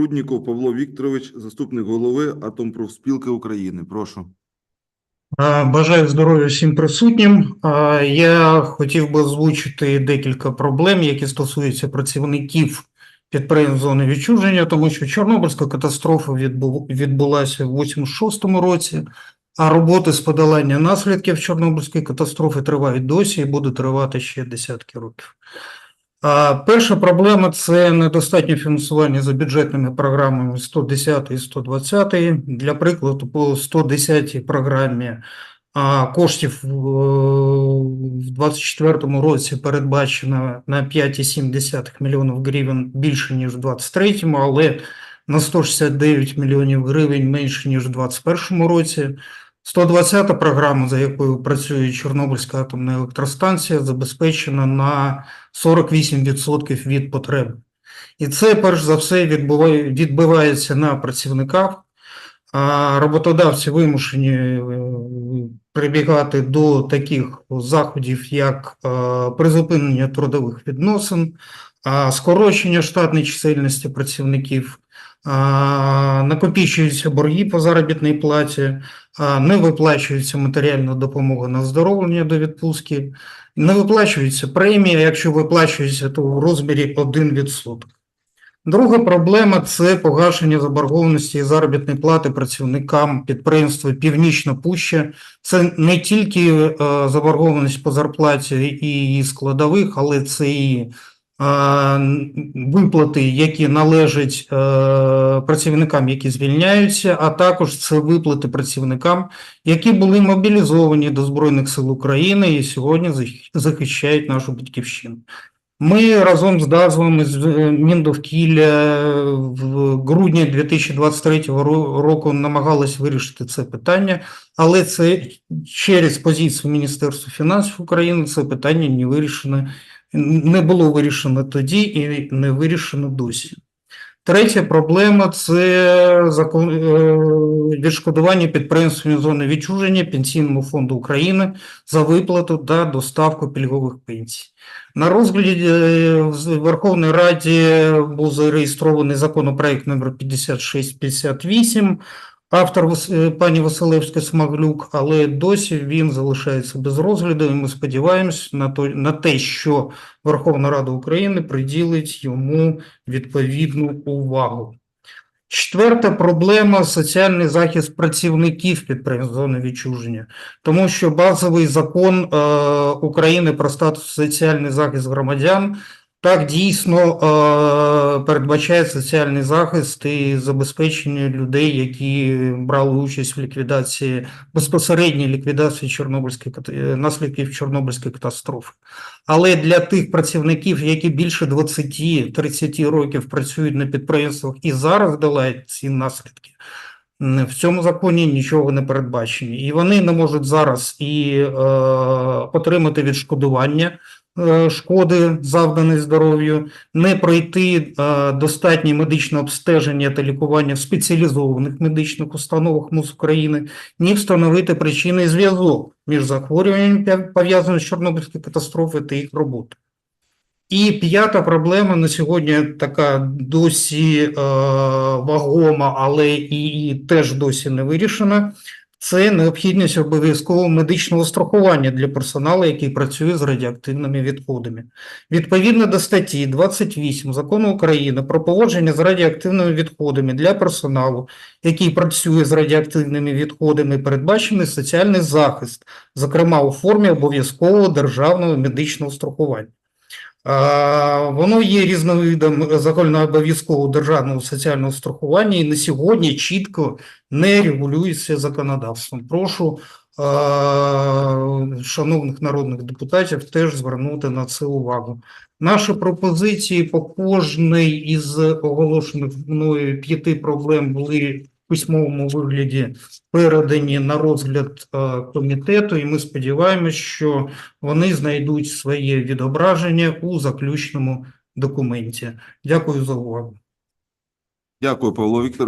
Прудніков Павло Вікторович, заступник голови Атомпрофспілки України. Прошу. Бажаю здоров'я всім присутнім. Я хотів би озвучити декілька проблем, які стосуються працівників підприємств зони відчуження, тому що Чорнобильська катастрофа відбулася в 86-му році, а роботи з подолання наслідків Чорнобильської катастрофи тривають досі і будуть тривати ще десятки років. Перша проблема – це недостатнє фінансування за бюджетними програмами 110 і 120. Для прикладу, по 110 програмі коштів в 2024 році передбачено на 5,7 мільйонів гривень більше, ніж в 2023, але на 169 мільйонів гривень менше, ніж в 2021 році. 120 програма, за якою працює Чорнобильська атомна електростанція, забезпечена на 48% від потреби. І це, перш за все, відбуває, відбивається на працівниках. А роботодавці вимушені е, прибігати до таких заходів, як е, призупинення трудових відносин, скорочення штатної чисельності працівників, а, накопичуються борги по заробітній платі, не виплачується матеріальна допомога на оздоровлення до відпустки, не виплачується премія, якщо виплачується, то в розмірі 1%. Друга проблема – це погашення заборгованості і заробітної плати працівникам підприємства Північна Пуща. Це не тільки е, заборгованість по зарплаті і її складових, але це і виплати, які належать е, працівникам, які звільняються, а також це виплати працівникам, які були мобілізовані до Збройних сил України і сьогодні захищ- захищають нашу батьківщину. Ми разом з дазвами з е, Міндовкілля в грудні 2023 ро- року намагались вирішити це питання, але це через позицію Міністерства фінансів України це питання не вирішено, не було вирішено тоді і не вирішено досі. Третя проблема це закон е, відшкодування підприємствами зони відчуження Пенсійному фонду України за виплату та доставку пільгових пенсій. На розгляді е, в Верховній Раді був зареєстрований законопроект номер 5658, автор е, пані Василевська Смаглюк, але досі він залишається без розгляду, і ми сподіваємось на, то, на те, що Верховна Рада України приділить йому відповідну увагу. Четверта проблема – соціальний захист працівників підприємств зони відчуження. Тому що базовий закон е, України про статус соціальний захист громадян так дійсно е, передбачає соціальний захист і забезпечення людей, які брали участь в ліквідації безпосередній ліквідації Чорнобильської е, наслідків Чорнобильської катастрофи. Але для тих працівників, які більше 20-30 років працюють на підприємствах і зараз долають ці наслідки, в цьому законі нічого не передбачені. І вони не можуть зараз і е, отримати відшкодування шкоди, завданої здоров'ю, не пройти е, достатнє медичне обстеження та лікування в спеціалізованих медичних установах МУЗ України, ні встановити причини зв'язок між захворюванням, пов'язаним з Чорнобильською катастрофою та їх роботою. І п'ята проблема на сьогодні така досі е, вагома, але і, і теж досі не вирішена. Це необхідність обов'язкового медичного страхування для персоналу, який працює з радіоактивними відходами. Відповідно до статті 28 Закону України про поводження з радіоактивними відходами для персоналу, який працює з радіоактивними відходами, передбачений соціальний захист, зокрема у формі обов'язкового державного медичного страхування. Воно є різновидом загальнообов'язкового державного соціального страхування і на сьогодні чітко не регулюється законодавством. Прошу шановних народних депутатів теж звернути на це увагу. Наші пропозиції по кожній із оголошених мною п'яти проблем були письмовому вигляді передані на розгляд е, комітету, і ми сподіваємось, що вони знайдуть своє відображення у заключному документі. Дякую за увагу. Дякую, Павло Вікторович.